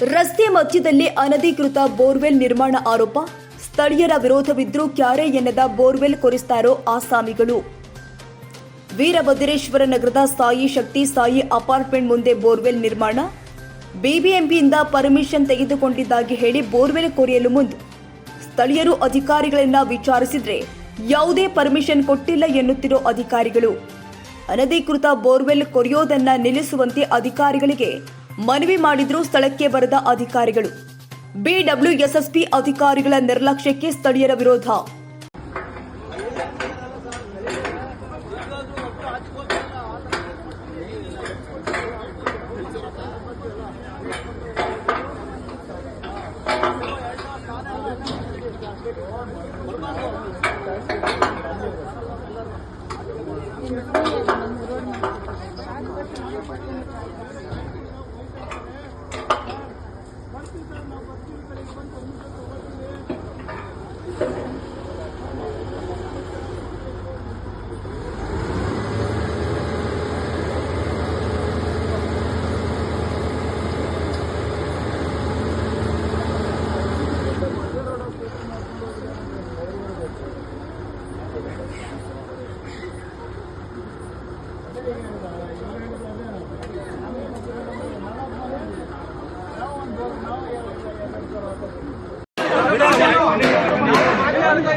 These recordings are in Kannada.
ರಸ್ತೆ ಮಧ್ಯದಲ್ಲಿ ಅನಧಿಕೃತ ಬೋರ್ವೆಲ್ ನಿರ್ಮಾಣ ಆರೋಪ. ಸ್ಥಳೀಯರ ವಿರೋಧವಿದ್ದರೂ ಕ್ಯಾರೆ ಎನ್ನದ ಬೋರ್ವೆಲ್ ಕೊರಿಸ್ತಾರೋ ಆಸಾಮಿಗಳು. ವೀರಭದ್ರೇಶ್ವರ ನಗರದ ಸಾಯಿ ಶಕ್ತಿ ಸಾಯಿ ಅಪಾರ್ಟ್ಮೆಂಟ್ ಮುಂದೆ ಬೋರ್ವೆಲ್ ನಿರ್ಮಾಣ. ಬಿಬಿಎಂಪಿಯಿಂದ ಪರ್ಮಿಷನ್ ತೆಗೆದುಕೊಂಡಿದ್ದಾಗಿ ಹೇಳಿ ಬೋರ್ವೆಲ್ ಕೊರೆಯಲು ಮುಂದೆ. ಸ್ಥಳೀಯರು ಅಧಿಕಾರಿಗಳನ್ನ ವಿಚಾರಿಸಿದ್ರೆ ಯಾವುದೇ ಪರ್ಮಿಷನ್ ಕೊಟ್ಟಿಲ್ಲ ಎನ್ನುತ್ತಿರೋ ಅಧಿಕಾರಿಗಳು. ಅನಧಿಕೃತ ಬೋರ್ವೆಲ್ ಕೊರೆಯೋದನ್ನ ನಿಲ್ಲಿಸುವಂತೆ ಅಧಿಕಾರಿಗಳಿಗೆ ಮನವಿ ಮಾಡಿದ್ರು ಸ್ಥಳಕ್ಕೆ ಬರದ ಅಧಿಕಾರಿಗಳು. ಬಿಡಬ್ಲ್ಯೂಎಸ್ಎಸ್ಪಿ ಅಧಿಕಾರಿಗಳ ನಿರ್ಲಕ್ಷ್ಯಕ್ಕೆ ಸ್ಥಳೀಯರ ವಿರೋಧ.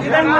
ಇದನ್ನು